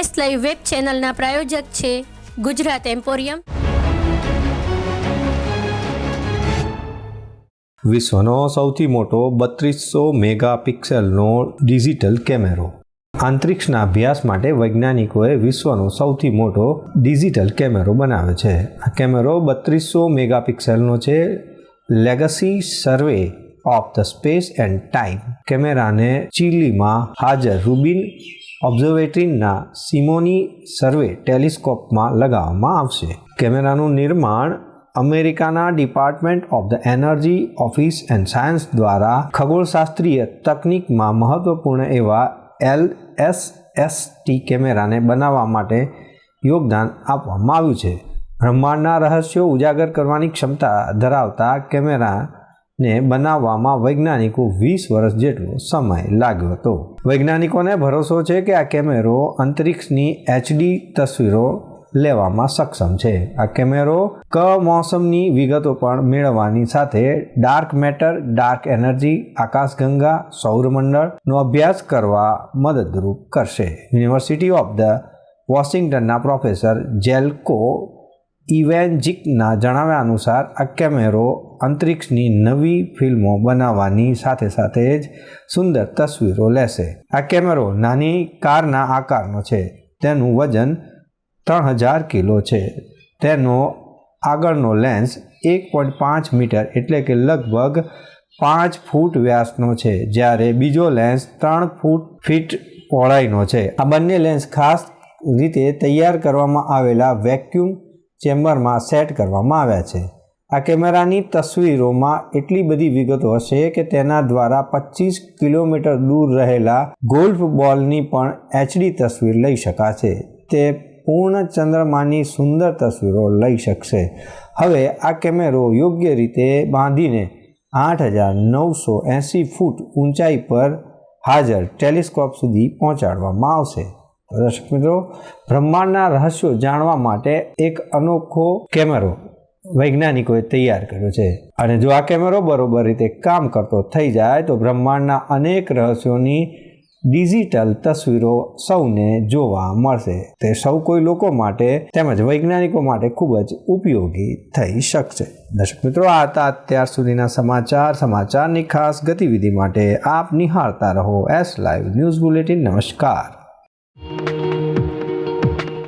S live web ચેનલના પ્રાયોજક છે Gujarat emporium. વિશ્વનો સૌથી મોટો બત્રીસો મેગાપિક્સેલનો ડિજિટલ કેમેરો. અંતરિક્ષના અભ્યાસ માટે વૈજ્ઞાનિકોએ વિશ્વનો સૌથી મોટો ડિજિટલ કેમેરો બનાવ્યો છે. આ કેમેરો બત્રીસો મેગાપિક્સેલનો છે. Legacy survey of the space and time કેમેરાને ચીલીમાં હાજર રૂબિન ઓબ્ઝર્વેટરીના સિમોની સર્વે ટેલિસ્કોપમાં લગાવવામાં આવશે. કેમેરાનું નિર્માણ અમેરિકાના department of the energy office and science દ્વારા ખગોળશાસ્ત્રીય તકનિકમાં મહત્વપૂર્ણ એવા એલ એસ એસ ટી કેમેરાને બનાવવા માટે યોગદાન આપવામાં આવ્યું છે. બ્રહ્માંડના રહસ્યો ઉજાગર કરવાની ક્ષમતા ધરાવતા કેમેરાને બનાવવામાં વૈજ્ઞાનિકો વીસ વર્ષ જેટલો સમય લાગ્યો હતો. વૈજ્ઞાનિકોને ભરોસો છે કે આ કેમેરો અંતરિક્ષની એચડી તસવીરો લેવામાં સક્ષમ છે. આ કેમેરો ક મોસમની વિગતો પણ મેળવવાની સાથે ડાર્ક મેટર, ડાર્ક એનર્જી, આકાશગંગા સૌરમંડળનો અભ્યાસ કરવા મદદરૂપ કરશે. યુનિવર્સિટી ઓફ ધ વોશિંગ્ટનના પ્રોફેસર જેલ્કો ઇવેન્જિકના જણાવ્યા અનુસાર, આ કેમેરો અંતરિક્ષની નવી ફિલ્મો બનાવવાની સાથે સાથે જ સુંદર તસવીરો લેશે. આ કેમેરો નાની કારના આકારનો છે. તેનું વજન ત્રણ હજાર કિલો છે. તેનો આગળનો લેન્સ એક પોઈન્ટ પાંચ મીટર એટલે કે લગભગ પાંચ ફૂટ વ્યાસનો છે, જ્યારે બીજો લેન્સ ત્રણ ફૂટ ફીટ પહોળાઈનો છે. આ બંને લેન્સ ખાસ રીતે તૈયાર કરવામાં આવેલા વેક્યુમ ચેમ્બરમાં સેટ કરવામાં આવ્યા છે. આ કેમેરાની તસવીરોમાં એટલી બધી વિગતો હશે કે તેના દ્વારા પચીસ કિલોમીટર દૂર રહેલા ગોલ્ફ બોલની પણ એચડી તસવીર લઈ શકાશે. તે પૂર્ણ ચંદ્રમાની સુંદર તસવીરો લઈ શકશે. હવે આ કેમેરો યોગ્ય રીતે બાંધીને આઠ હજાર નવસો એંસી ફૂટ ઊંચાઈ પર હાજર ટેલિસ્કોપ સુધી પહોંચાડવામાં આવશે. દર્શક મિત્રો, બ્રહ્માંડના રહસ્યો જાણવા માટે એક અનોખો કેમેરો વૈજ્ઞાનિકોએ તૈયાર કર્યો છે. અને જો આ કેમેરો બરોબર રીતે કામ કરતો થઈ જાય, તો બ્રહ્માંડના અનેક રહસ્યોની ડિજિટલ તસવીરો સૌને જોવા મળશે. તે સૌ કોઈ લોકો માટે તેમજ વૈજ્ઞાનિકો માટે ખૂબ જ ઉપયોગી થઈ શકશે. દર્શક મિત્રો, આ હતા અત્યાર સુધીના સમાચાર. સમાચારની ખાસ ગતિવિધિ માટે આપ નિહાળતા રહો. એસ લાઈવ ન્યૂઝ બુલેટિન નમસ્કાર.